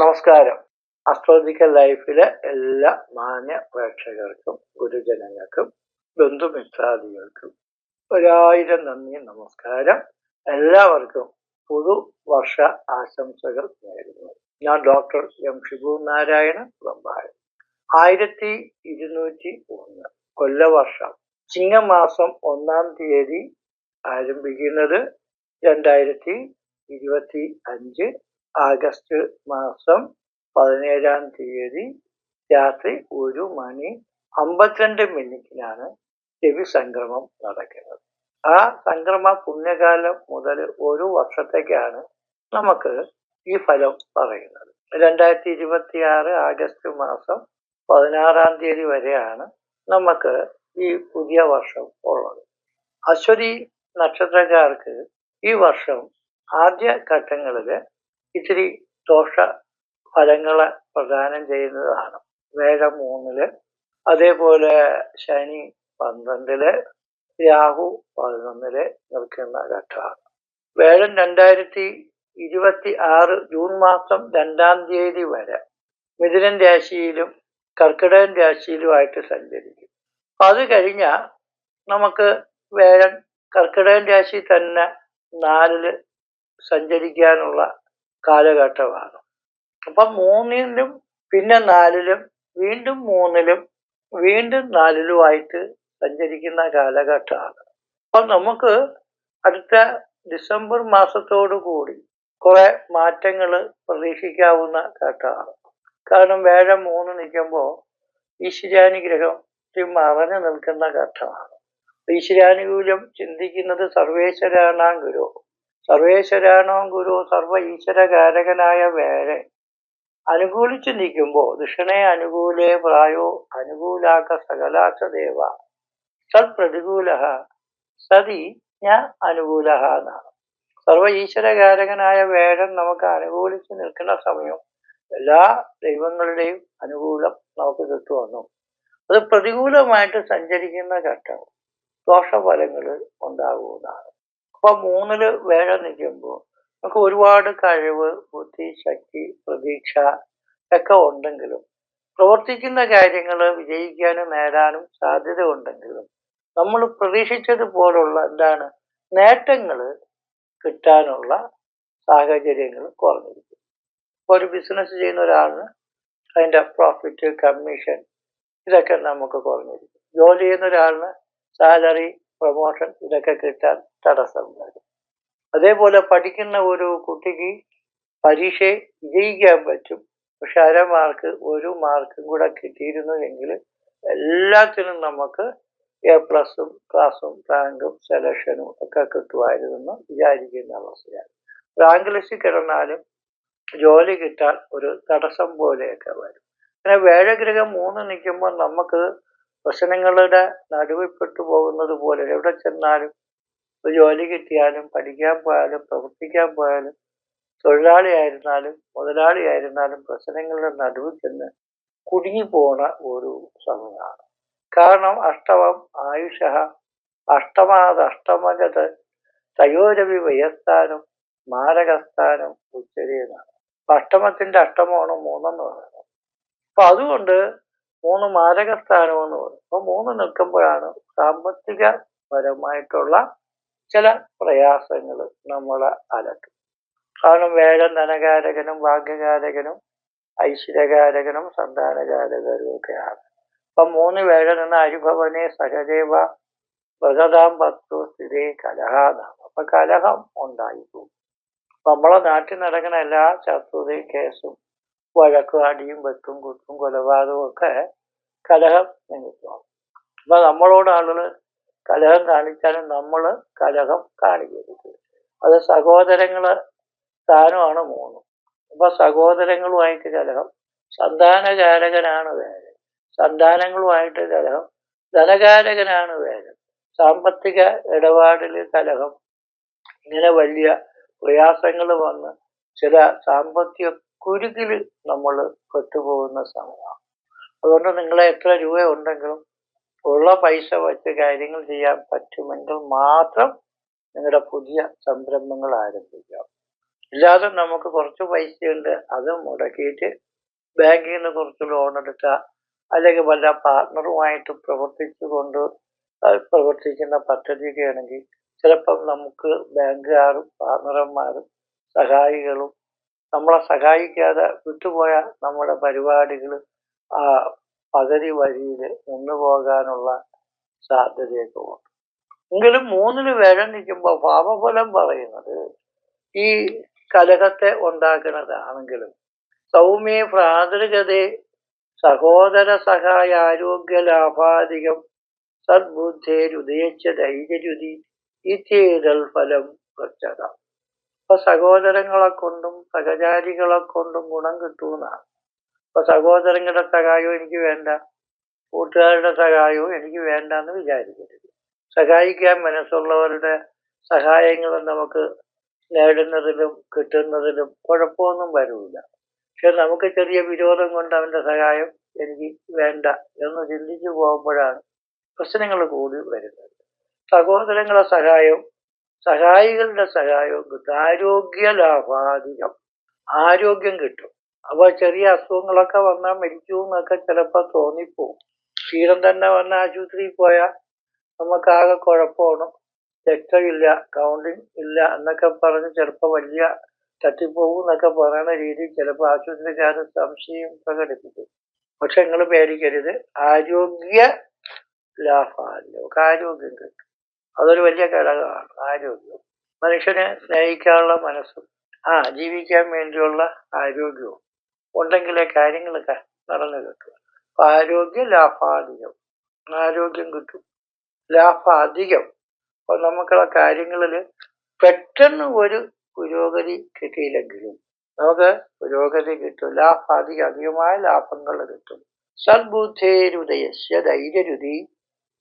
നമസ്കാരം. അസ്ട്രോളജിക്കൽ ലൈഫിലെ എല്ലാ മാന്യ പ്രേക്ഷകർക്കും ഗുരുജനങ്ങൾക്കും ബന്ധുമിത്രാദികൾക്കും ഒരായിരം നന്ദി നമസ്കാരം. എല്ലാവർക്കും പുതുവർഷ ആശംസകൾ നേരുന്നു. ഞാൻ ഡോക്ടർ എം. ഷിബു നാരായണ വെമ്പായം ആയിരത്തി ഇരുന്നൂറ്റി ഒന്ന് കൊല്ലവർഷം ചിങ്ങമാസം ഒന്നാം തീയതി ആരംഭിക്കുന്നത് രണ്ടായിരത്തി ഇരുപത്തി അഞ്ച് ആഗസ്റ്റ് മാസം പതിനേഴാം തീയതി രാത്രി ഒരു മണി അമ്പത്തിരണ്ട് മിനിറ്റിനാണ് രവി സംക്രമം നടക്കുന്നത്. ആ സംക്രമ പുണ്യകാലം മുതൽ ഒരു വർഷത്തേക്കാണ് നമുക്ക് ഈ ഫലം പറയുന്നത്. രണ്ടായിരത്തി ഇരുപത്തി ആറ് ആഗസ്റ്റ് മാസം പതിനാറാം തീയതി വരെയാണ് നമുക്ക് ഈ പുതിയ വർഷം ഉള്ളത്. അശ്വതി നക്ഷത്രക്കാർക്ക് ഈ വർഷം ആദ്യ ഘട്ടങ്ങളിൽ ഇത്തിരി ദോഷ ഫലങ്ങളെ പ്രദാനം ചെയ്യുന്നതാണ്. വേഗം മൂന്നിൽ. അതേപോലെ ശനി പന്ത്രണ്ടിൽ രാഹു പതിനൊന്നിൽ നിൽക്കുന്ന ഘട്ടമാണ് വേഴം രണ്ടായിരത്തി ഇരുപത്തി ആറ് ജൂൺ മാസം രണ്ടാം തീയതി വരെ മിഥുനൻ രാശിയിലും കർക്കിടകൻ രാശിയിലുമായിട്ട് സഞ്ചരിക്കും. അത് കഴിഞ്ഞാൽ നമുക്ക് വേഴൻ കർക്കിടകൻ രാശി തന്നെ നാലിൽ സഞ്ചരിക്കാനുള്ള കാലഘട്ടമാണ്. അപ്പം മൂന്നിലും പിന്നെ നാലിലും വീണ്ടും മൂന്നിലും വീണ്ടും നാലിലുമായിട്ട് സഞ്ചരിക്കുന്ന കാലഘട്ടമാണ്. അപ്പം നമുക്ക് അടുത്ത ഡിസംബർ മാസത്തോടു കൂടി കുറെ മാറ്റങ്ങൾ പ്രതീക്ഷിക്കാവുന്ന ഘട്ടമാണ്. കാരണം വേഴം മൂന്ന് നിൽക്കുമ്പോൾ ഈശ്വരാനുഗ്രഹം മറഞ്ഞു നിൽക്കുന്ന ഘട്ടമാണ്. ഈശ്വരാനുകൂല്യം ചിന്തിക്കുന്നത് സർവേശ്വരാണാം ഗുരു. സർവേശ്വരാണോ ഗുരു സർവ ഈശ്വരകാരകനായ വേറെ. അനുകൂലിച്ചു നിൽക്കുമ്പോൾ ദുഷണേ അനുകൂലേ പ്രായോ അനുകൂലാക്ക സകലാച്ച ദേവ. സത് പ്രതികൂല സതി ഞാൻ അനുകൂല എന്നാണ്. സർവ ഈശ്വരകാരകനായ വേഴം നമുക്ക് അനുകൂലിച്ച് നിൽക്കുന്ന സമയം എല്ലാ ദൈവങ്ങളുടെയും അനുകൂലം നമുക്ക് കിട്ടുവന്നു. അത് പ്രതികൂലമായിട്ട് സഞ്ചരിക്കുന്ന ഘട്ടം ദോഷഫലങ്ങൾ ഉണ്ടാകുന്നതാണ്. അപ്പൊ മൂന്നിൽ വേഴ നിൽക്കുമ്പോൾ നമുക്ക് ഒരുപാട് കഴിവ് ബുദ്ധി ശക്തി പ്രതീക്ഷ ഒക്കെ ഉണ്ടെങ്കിലും പ്രവർത്തിക്കുന്ന കാര്യങ്ങൾ വിജയിക്കാനും നേടാനും സാധ്യത ഉണ്ടെങ്കിലും നമ്മൾ പ്രതീക്ഷിച്ചതുപോലുള്ള എന്താണ് നേട്ടങ്ങൾ കിട്ടാനുള്ള സാഹചര്യങ്ങൾ കുറഞ്ഞിരിക്കും. ഇപ്പോൾ ഒരു ബിസിനസ് ചെയ്യുന്ന ഒരാളിന് അതിന്റെ പ്രോഫിറ്റ് കമ്മീഷൻ ഇതൊക്കെ നമുക്ക് കുറഞ്ഞിരിക്കും. ജോലി ചെയ്യുന്ന ഒരാളിന് സാലറി പ്രൊമോഷൻ ഇതൊക്കെ കിട്ടാൻ തടസ്സം അതേപോലെ പഠിക്കുന്ന ഒരു കുട്ടിക്ക് പരീക്ഷ വിജയിക്കാൻ പറ്റും. പക്ഷെ അര മാർക്ക് ഒരു മാർക്കും കൂടെ കിട്ടിയിരുന്നു എങ്കിൽ എല്ലാത്തിനും നമുക്ക് എ പ്ലസും ക്ലാസും റാങ്കും സെലക്ഷനും ഒക്കെ കിട്ടുമായിരുന്നു വിചാരിക്കുന്ന അവസ്ഥയാണ്. റാങ്ക് ലിസ്റ്റ് കിടന്നാലും ജോലി കിട്ടാൻ ഒരു തടസ്സം പോലെയൊക്കെ വരും. അങ്ങനെ വേഴഗ്രഹം മൂന്ന് നിൽക്കുമ്പോൾ നമുക്ക് പ്രശ്നങ്ങളുടെ നടുവിൽപ്പെട്ടു പോകുന്നത് പോലെ എവിടെ ചെന്നാലും ഒരു ജോലി കിട്ടിയാലും പഠിക്കാൻ പോയാലും പ്രവർത്തിക്കാൻ പോയാലും തൊഴിലാളി ആയിരുന്നാലും മുതലാളി ആയിരുന്നാലും പ്രശ്നങ്ങളുടെ നടുവിൽ ചെന്ന് കുടുങ്ങി പോണ ഒരു സമയമാണ്. കാരണം അഷ്ടമം ആയുഷ അഷ്ടമാത് അഷ്ടമഗത് തയോരവി വയസ്ഥാനം മാരകസ്ഥാനം ഉച്ചരിയെന്നാണ് അഷ്ടമത്തിന്റെ അഷ്ടമാണ് മൂന്നെന്ന് പറയുന്നത്. അപ്പൊ അതുകൊണ്ട് മൂന്ന് മാരകസ്ഥാനം എന്ന് പറയും. അപ്പൊ മൂന്ന് നിൽക്കുമ്പോഴാണ് സാമ്പത്തിക പരമായിട്ടുള്ള ചില പ്രയാസങ്ങൾ നമ്മളെ അലക്കും കാരണം വേഗം ധനകാരകനും ഭാഗ്യകാരകനും ഐശ്വര്യകാരകനും സന്താനകാരകരും ഒക്കെയാണ്. അപ്പൊ മൂന്ന് വേഴം നിന്ന് അരിഭവനെ സഹദേവ ഭഗതാം പത്തു സ്ഥിതി കലഹാദാം. അപ്പൊ കലഹം ഉണ്ടായിപ്പോകും. നമ്മളെ നാട്ടിൽ നടക്കുന്ന എല്ലാ ശത്രുതയും കേസും വഴക്കും അടിയും വെട്ടും കുത്തും കൊലപാതകവും ഒക്കെ കലഹം നിമിത്തമാണ് അപ്പൊ നമ്മളോട് ആളുകൾ കലഹം കാണിച്ചാലും നമ്മൾ കലഹം കാണിക്കരുത്. അത് സഹോദരങ്ങൾ സ്ഥാനമാണ് മൂന്ന്. അപ്പൊ സഹോദരങ്ങളുമായിട്ട് കലഹം സന്താനകാരകനാണ് വേദൻ സന്താനങ്ങളുമായിട്ട് കലഹം ധനകാരകനാണ് വേദൻ സാമ്പത്തിക ഇടപാടിൽ കലഹം ഇങ്ങനെ വലിയ പ്രയാസങ്ങൾ വന്ന് ചില സാമ്പത്തിക കുരുക്കിൽ നമ്മൾ പെട്ടുപോകുന്ന സമയമാണ്. അതുകൊണ്ട് നിങ്ങളെ എത്ര രൂപ ഉണ്ടെങ്കിലും ഉള്ള പൈസ വെച്ച് കാര്യങ്ങൾ ചെയ്യാൻ പറ്റുമെങ്കിൽ മാത്രം നിങ്ങളുടെ പുതിയ സംരംഭങ്ങൾ ആരംഭിക്കാം. ഇല്ലാതെ നമുക്ക് കുറച്ച് പൈസയുണ്ട് അത് മുടക്കിയിട്ട് ബാങ്കിൽ നിന്ന് കുറച്ച് ലോൺ എടുക്കുക അല്ലെങ്കിൽ വല്ല പാർട്ണറുമായിട്ട് പ്രവർത്തിച്ചുകൊണ്ട് കൊണ്ട് പ്രവർത്തിക്കുന്ന പദ്ധതിയൊക്കെയാണെങ്കിൽ ചിലപ്പം നമുക്ക് ബാങ്കുകാരും പാർട്ണർമാരും സഹായികളും നമ്മളെ സഹായിക്കാതെ വിട്ടുപോയ നമ്മുടെ പരിപാടികൾ പകുതി വഴിയിൽ നിന്നു പോകാനുള്ള സാധ്യതയൊക്കെ ഉണ്ട്. എങ്കിലും മൂന്നിന് വേഴം നിൽക്കുമ്പോൾ പാപഫലം പറയുന്നത് ഈ കലഹത്തെ ഉണ്ടാക്കുന്നതാണെങ്കിലും സൗമ്യ പ്രാതൃകതയെ സഹോദര സഹായ ആരോഗ്യ ലാഭാധികം സദ്ബുദ്ധേരുദയിച്ച ധൈര്യരുതി ഇത്യേതൽ ഫലം പ്രച്ചത അപ്പൊ സഹോദരങ്ങളെ കൊണ്ടും സഹചാരികളെ കൊണ്ടും ഗുണം കിട്ടുമെന്നാണ്. അപ്പൊ സഹോദരങ്ങളുടെ സഹായവും എനിക്ക് വേണ്ട. കൂട്ടുകാരുടെ സഹായവും എനിക്ക് വേണ്ട എന്ന് വിചാരിക്കരുത്. സഹായിക്കാൻ മനസ്സുള്ളവരുടെ സഹായങ്ങൾ നമുക്ക് നേടുന്നതിലും കിട്ടുന്നതിലും കുഴപ്പമൊന്നും വരില്ല പക്ഷെ നമുക്ക് ചെറിയ വിരോധം കൊണ്ട് അവന്റെ സഹായം എനിക്ക് വേണ്ട എന്ന് ചിന്തിച്ചു പോകുമ്പോഴാണ് പ്രശ്നങ്ങൾ കൂടി വരുന്നത്. സഹോദരങ്ങളുടെ സഹായവും സഹായികളുടെ സഹായവും കിട്ടും. ആരോഗ്യ ലാഭാധികം ആരോഗ്യം കിട്ടും. അപ്പൊ ചെറിയ അസുഖങ്ങളൊക്കെ വന്നാൽ മരിച്ചു എന്നൊക്കെ ചിലപ്പോൾ തോന്നിപ്പോവും. ക്ഷീണം തന്നെ വന്ന ആശുപത്രിയിൽ പോയാൽ നമുക്കാകെ കുഴപ്പമാണ് രക്തമില്ല കൗണ്ടിങ് ഇല്ല എന്നൊക്കെ പറഞ്ഞ് ചിലപ്പോൾ വലിയ തട്ടിപ്പോകും എന്നൊക്കെ പറയുന്ന രീതിയിൽ ചിലപ്പോൾ ആശുപത്രിക്കാർ സംശയം പ്രകടിപ്പിക്കും. പക്ഷെ നിങ്ങൾ പേടിക്കരുത്. ആരോഗ്യ ലാഭാലും ആരോഗ്യം കിട്ടും അതൊരു വലിയ ഘടകമാണ് ആരോഗ്യം. മനുഷ്യനെ സ്നേഹിക്കാനുള്ള മനസ്സും ആ ജീവിക്കാൻ വേണ്ടിയുള്ള ആരോഗ്യവും. ഉണ്ടെങ്കിലേ കാര്യങ്ങളൊക്കെ നടന്നു കിട്ടും. അപ്പൊ ആരോഗ്യ ലാഭാധികം. ആരോഗ്യം കിട്ടും. ലാഭാധികം. അപ്പൊ നമുക്കുള്ള കാര്യങ്ങളിൽ പെട്ടെന്ന് ഒരു പുരോഗതി കിട്ടിയില്ലെങ്കിലും നമുക്ക് പുരോഗതി കിട്ടും. ലാഭാധികം അധികമായ ലാഭങ്ങൾ കിട്ടും. സദ്ബുദ്ധേരുദയസ്യ ധൈര്യരുതി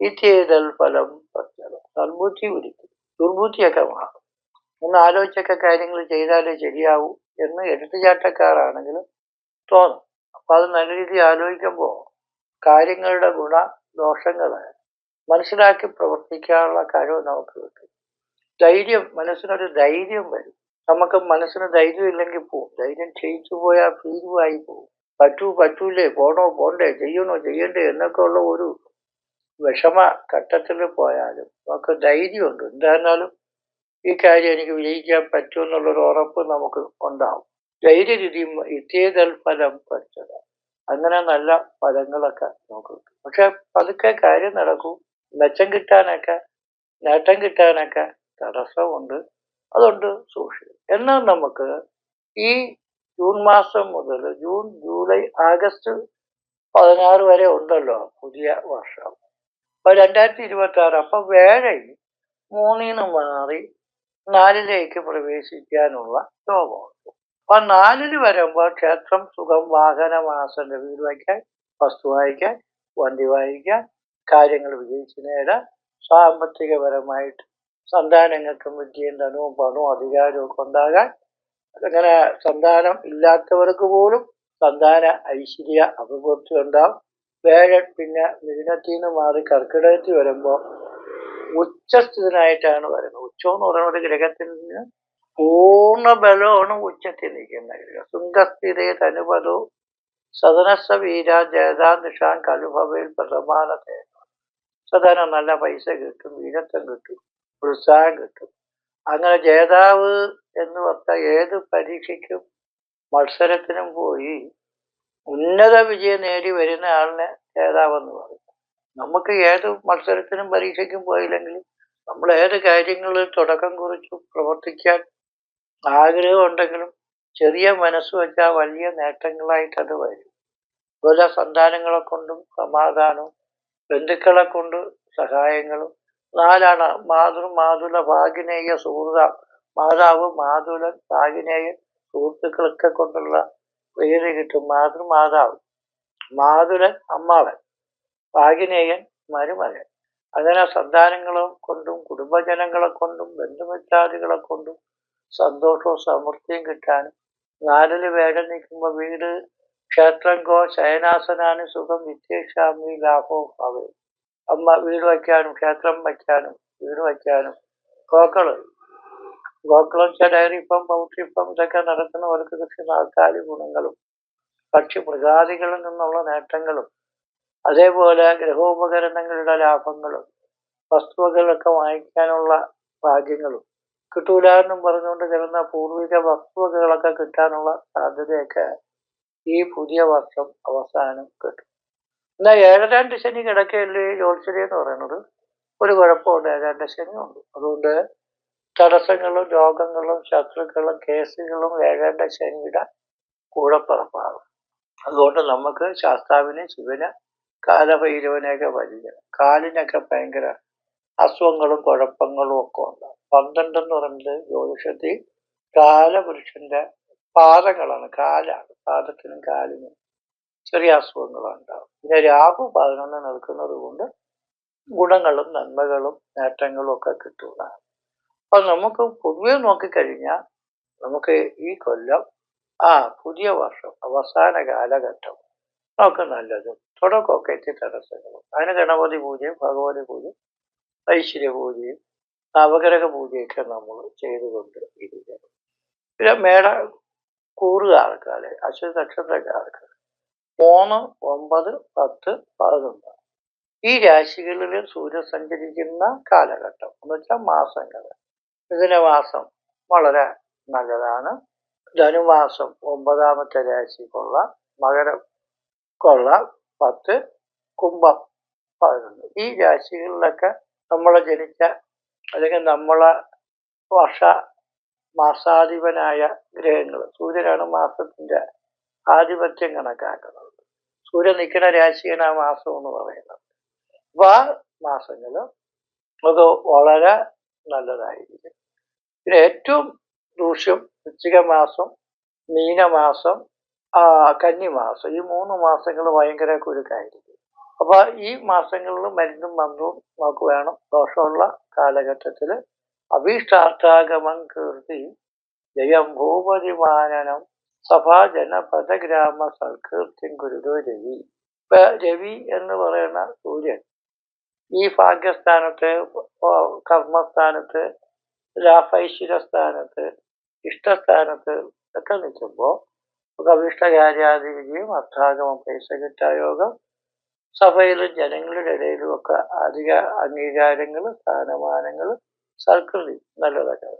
ഇത്യേതൽ ഫലം പ്രത്യേകം സദ്ബുദ്ധി ഉരുക്കും ദുർബുദ്ധിയൊക്കെ മാറും. ഒന്ന് ആലോചിച്ചൊക്കെ കാര്യങ്ങൾ ചെയ്താലേ ശരിയാവൂ എന്ന് എടുത്തുചാട്ടക്കാരാണെങ്കിലും തോന്നും അപ്പൊ അത് നല്ല രീതിയിൽ ആലോചിക്കുമ്പോൾ കാര്യങ്ങളുടെ ഗുണ ദോഷങ്ങൾ മനസ്സിലാക്കി പ്രവർത്തിക്കാനുള്ള കഴിവ് നമുക്ക് കിട്ടും. ധൈര്യം മനസ്സിനൊരു ധൈര്യം വരും. നമുക്ക് മനസ്സിന് ധൈര്യം ഇല്ലെങ്കിൽ പോവും. ധൈര്യം ക്ഷയിച്ചു പോയാൽ ഭീരുവായി പോവും. പറ്റൂ പറ്റൂലേ പോണോ പോണ്ടേ ചെയ്യണോ ചെയ്യണ്ടേ എന്നൊക്കെ ഉള്ള ഒരു വിഷമ ഘട്ടത്തിൽ പോയാലും നമുക്ക് ധൈര്യമുണ്ട്. എന്തായിരുന്നാലും ഈ കാര്യം എനിക്ക് വിജയിക്കാൻ പറ്റുമെന്നുള്ളൊരു ഉറപ്പ് നമുക്ക് ഉണ്ടാവും. ധൈര്യരീതിയും ഇത്യേതൽ ഫലം പഠിച്ചത് അങ്ങനെ നല്ല ഫലങ്ങളൊക്കെ നമുക്ക് പക്ഷെ പതുക്കെ കാര്യം നടക്കും. മെച്ചം കിട്ടാനൊക്കെ നേട്ടം കിട്ടാനൊക്കെ തടസ്സമുണ്ട്. അതുകൊണ്ട് സൂക്ഷിക്കും എന്നാൽ നമുക്ക് ഈ ജൂൺ മാസം മുതൽ ജൂൺ ജൂലൈ ആഗസ്റ്റ് പതിനാറ് വരെ ഉണ്ടല്ലോ പുതിയ വർഷം. അപ്പൊ രണ്ടായിരത്തി ഇരുപത്തി ആറ് അപ്പൊ വേഴയിൽ മൂന്നിന്ന് മാറി നാലിലേക്ക് പ്രവേശിക്കാനുള്ള യോഗമുണ്ട് അപ്പൊ നാലിന് വരുമ്പോൾ ക്ഷേത്രം സുഖം വാഹനമാസന്റെ വീട് വയ്ക്കാൻ വസ്തു വായിക്കാൻ വണ്ടി വായിക്കാൻ കാര്യങ്ങൾ വിജയിച്ചു നേടാൻ സാമ്പത്തികപരമായിട്ട് സന്താനങ്ങൾക്കും വിദ്യയും ധനവും പണവും അധികാരവും ഒക്കെ ഉണ്ടാകാൻ അങ്ങനെ സന്താനം ഇല്ലാത്തവർക്ക് പോലും സന്താന ഐശ്വര്യ അഭിവൃദ്ധി ഉണ്ടാവും. വേഴൻ പിന്നെ മിഥുനത്തിൽ നിന്ന് മാറി കർക്കിടകത്തിൽ വരുമ്പോൾ ഉച്ചസ്ഥിതനായിട്ടാണ് വരുന്നത്. ഉച്ചം എന്ന് പറയുന്നത് ഗ്രഹത്തിന് പൂർണ ബലമാണ് ഉച്ചത്തിൽ നിൽക്കുന്നത് ശൃംഗസ്ഥിരേ തനുപതു അനുപദോ സദനസ വീര ജയതാ നിഷാൻ കലുഭവയിൽ പ്രഥമാനത്തെ സദനം നല്ല പൈസ കിട്ടും വീരത്വം കിട്ടും ഉത്സാഹം കിട്ടും. അങ്ങനെ ജേതാവ് എന്ന് പറഞ്ഞാൽ ഏത് പരീക്ഷയ്ക്കും മത്സരത്തിനും പോയി ഉന്നത വിജയം നേടി വരുന്ന ആളിനെ ജേതാവെന്ന് പറയും. നമുക്ക് ഏത് മത്സരത്തിനും പരീക്ഷയ്ക്കും പോയില്ലെങ്കിൽ നമ്മൾ ഏത് കാര്യങ്ങളിൽ തുടക്കം കുറിച്ചു പ്രവർത്തിക്കാൻ ആഗ്രഹമുണ്ടെങ്കിലും ചെറിയ മനസ്സ് വെച്ചാൽ വലിയ നേട്ടങ്ങളായിട്ട് അത് വരും. അതുപോലെ സന്താനങ്ങളെ കൊണ്ടും സമാധാനവും ബന്ധുക്കളെ കൊണ്ട് സഹായങ്ങളും. നാലാണ് മാതൃ മാതുല ഭാഗിനേയ സുഹൃത മാതാവ് മാതുലൻ ഭാഗിനേയ സുഹൃത്തുക്കളൊക്കെ കൊണ്ടുള്ള പേര് കിട്ടും. മാതൃമാതാവ് മാതുലൻ അമ്മാവൻ ഭാഗിനേയൻ മരുമകൻ. അങ്ങനെ സന്താനങ്ങളെ കൊണ്ടും കുടുംബജനങ്ങളെ കൊണ്ടും ബന്ധുമിത്രാദികളെ കൊണ്ടും സന്തോഷവും സമൃദ്ധിയും കിട്ടാനും. നാലിൽ വേഗം നിൽക്കുമ്പോൾ വീട് ക്ഷേത്രം കോ ശയനാസനാന് സുഖം വിദ്യേഷാമി ലാഭവും അവയും. അമ്മ വീട് വയ്ക്കാനും ക്ഷേത്രം വയ്ക്കാനും വീട് വയ്ക്കാനും. ഗോക്കൾ. Gokulam dairy farm poultry farm ഇതൊക്കെ ഓരോ കൃഷി നാൽക്കാലി ഗുണങ്ങളും പക്ഷി മൃഗാദികളിൽ നിന്നുള്ള നേട്ടങ്ങളും അതേപോലെ ഗൃഹോപകരണങ്ങളുടെ ലാഭങ്ങളും വസ്തുവകളൊക്കെ വാങ്ങിക്കാനുള്ള ഭാഗ്യങ്ങളും. കിട്ടൂല എന്നും പറഞ്ഞുകൊണ്ട് കിടന്ന പൂർവിക വസ്തുവകകളൊക്കെ കിട്ടാനുള്ള സാധ്യതയൊക്കെ ഈ പുതിയ വർഷം അവസാനം കിട്ടും. എന്നാൽ ഏഴരാണ്ട് ശനി കിടക്കയല്ലേ ജോത്സരി എന്ന് പറയുന്നത്? ഒരു കുഴപ്പമുണ്ട് ഏഴാണ്ട് ശനി ഉണ്ട്. അതുകൊണ്ട് തടസ്സങ്ങളും രോഗങ്ങളും ശത്രുക്കളും കേസുകളും ഏഴാണ്ട ശനിയുടെ കൂടപ്പുറപ്പാകും അതുകൊണ്ട് നമുക്ക് ശാസ്താവിനെ ശിവന് കാലഭൈരവനെയൊക്കെ വലിക്കണം കാലിനൊക്കെ ഭയങ്കര അസുഖങ്ങളും കുഴപ്പങ്ങളും ഒക്കെ ഉണ്ട് പന്ത്രണ്ട് എന്ന് പറയുന്നത് ജ്യോതിഷത്തിൽ കാലപുരുഷന്റെ പാദങ്ങളാണ് കാലാണ്. പാദത്തിനും കാലിനും ചെറിയ അസുഖങ്ങളാണ് ഉണ്ടാവും പിന്നെ രാഹു പതിനൊന്ന് നിൽക്കുന്നത് കൊണ്ട് ഗുണങ്ങളും നന്മകളും നേട്ടങ്ങളും ഒക്കെ കിട്ടുന്നതാണ്. അപ്പൊ നമുക്ക് പൊതുവെ നോക്കിക്കഴിഞ്ഞാൽ നമുക്ക് ഈ കൊല്ലം ആ പുതിയ വർഷം അവസാന കാലഘട്ടം നമുക്ക് നല്ലതും. തുടക്കമൊക്കെ എത്തി തടസ്സങ്ങളും അതിന് ഗണപതി പൂജയും ഭഗവതി പൂജയും ഐശ്വര്യ പൂജയും നവഗ്രഹ പൂജയൊക്കെ നമ്മൾ ചെയ്തുകൊണ്ട് ഇരിക്കണം പിന്നെ മേട കൂറുക അല്ലെ അശ്വതി നക്ഷത്രക്കാർക്ക് മൂന്ന് ഒമ്പത് പത്ത് പതിനൊന്ന്. ഈ രാശികളിൽ സൂര്യൻ സഞ്ചരിക്കുന്ന കാലഘട്ടം എന്ന് വെച്ചാൽ മാസങ്ങൾ മിഥുനമാസം മാസം വളരെ നല്ലതാണ്. ധനുമാസം ഒമ്പതാമത്തെ രാശിക്കുള്ള മകരം കൊള്ള പത്ത് കുംഭം പതിനൊന്ന്. ഈ രാശികളിലൊക്കെ നമ്മൾ ജനിച്ച അല്ലെങ്കിൽ നമ്മളെ വർഷ മാസാധിപനായ ഗ്രഹങ്ങൾ. സൂര്യനാണ് മാസത്തിന്റെ ആധിപത്യം കണക്കാക്കുന്നത്. സൂര്യൻ നിൽക്കുന്ന രാശിയാണ് ആ മാസം എന്ന് പറയുന്നത്. അപ്പൊ ആ മാസങ്ങൾ അത് വളരെ നല്ലതായിരിക്കും. പിന്നെ ഏറ്റവും ദൂഷ്യം വൃശ്ചിക മാസം മീനമാസം കന്നിമാസം ഈ മൂന്ന് മാസങ്ങൾ ഭയങ്കര കുരുക്കായിരിക്കും. അപ്പൊ ഈ മാസങ്ങളിൽ മരുന്നും മന്ത്രവും നമുക്ക് വേണം. ദോഷമുള്ള കാലഘട്ടത്തിൽ അഭീഷ്ടാർത്ഥാഗമം കീർത്തി ജയം ഭൂപതിമാനനം സഭാജന പദഗ്രാമ സൽകീർത്തി ഗുരുതോ രവി. ഇപ്പൊ രവി എന്ന് പറയുന്ന സൂര്യൻ ഈ ഭാഗ്യസ്ഥാനത്ത് കർമ്മസ്ഥാനത്ത് രാഫൈശ്വര സ്ഥാനത്ത് ഇഷ്ടസ്ഥാനത്ത് ഒക്കെ നിൽക്കുമ്പോൾ അഭിഷ്ടകാര്യാദി വിജയം അർത്ഥാഗമം പൈസ കിട്ടായോഗം സഭയിലും ജനങ്ങളുടെ ഇടയിലും ഒക്കെ അധിക അംഗീകാരങ്ങൾ സ്ഥാനമാനങ്ങൾ സൽകൃതി നല്ലതൊക്കെ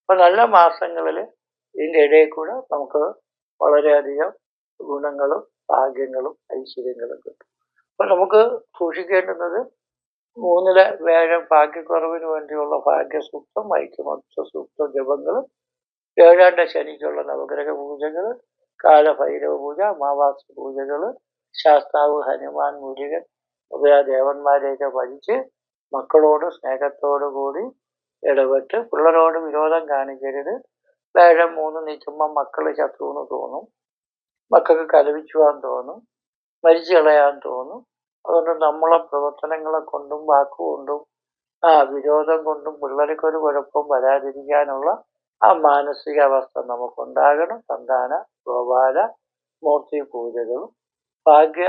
അപ്പൊ നല്ല മാസങ്ങളിൽ ഇതിന്റെ ഇടയിൽ കൂടെ നമുക്ക് വളരെയധികം ഗുണങ്ങളും ഭാഗ്യങ്ങളും ഐശ്വര്യങ്ങളും കിട്ടും. അപ്പൊ നമുക്ക് സൂക്ഷിക്കേണ്ടുന്നത് മൂന്നിലെ വേഴം ഭാഗ്യക്കുറവിന് വേണ്ടിയുള്ള ഭാഗ്യസൂക്തം ഐക്യമത്വ സൂക്ത ജപങ്ങൾ ഏഴാണ്ട ശനിക്കുള്ള നവഗ്രഹ പൂജകൾ കാലഭൈരവ പൂജ അമാവാസ പൂജകൾ ശാസ്താവ് ഹനുമാൻ മുരുകൻ മുതലായ ദേവന്മാരെയൊക്കെ ഭജിച്ച് മക്കളോട് സ്നേഹത്തോടു കൂടി ഇടപെട്ട് പിള്ളേരോട് വിരോധം കാണിക്കരുത്. വേഴം മൂന്ന് നിൽക്കുമ്പോൾ മക്കൾ ശത്രുവെന്ന് തോന്നും. മക്കൾക്ക് കലവിച്ചുവാൻ തോന്നും. മരിച്ചു കളയാൻ തോന്നും. അതുകൊണ്ട് നമ്മളെ പ്രവർത്തനങ്ങളെ കൊണ്ടും വാക്കുകൊണ്ടും ആ വിരോധം കൊണ്ടും പിള്ളേർക്കൊരു കുഴപ്പം വരാതിരിക്കാനുള്ള ആ മാനസികാവസ്ഥ നമുക്കുണ്ടാകണം. സന്താന ഗോപാല മൂർത്തി പൂജകളും ഭാഗ്യ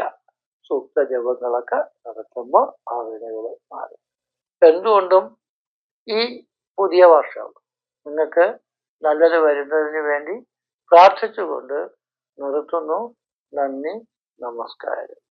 സൂക്ത ജപങ്ങളൊക്കെ നടത്തുമ്പോൾ ആ വിനകൾ മാറും. എന്തുകൊണ്ടും ഈ പുതിയ വർഷം നിങ്ങൾക്ക് നല്ലത് വരുന്നതിന് വേണ്ടി പ്രാർത്ഥിച്ചുകൊണ്ട് നിർത്തുന്നു. നന്ദി നമസ്കാരം.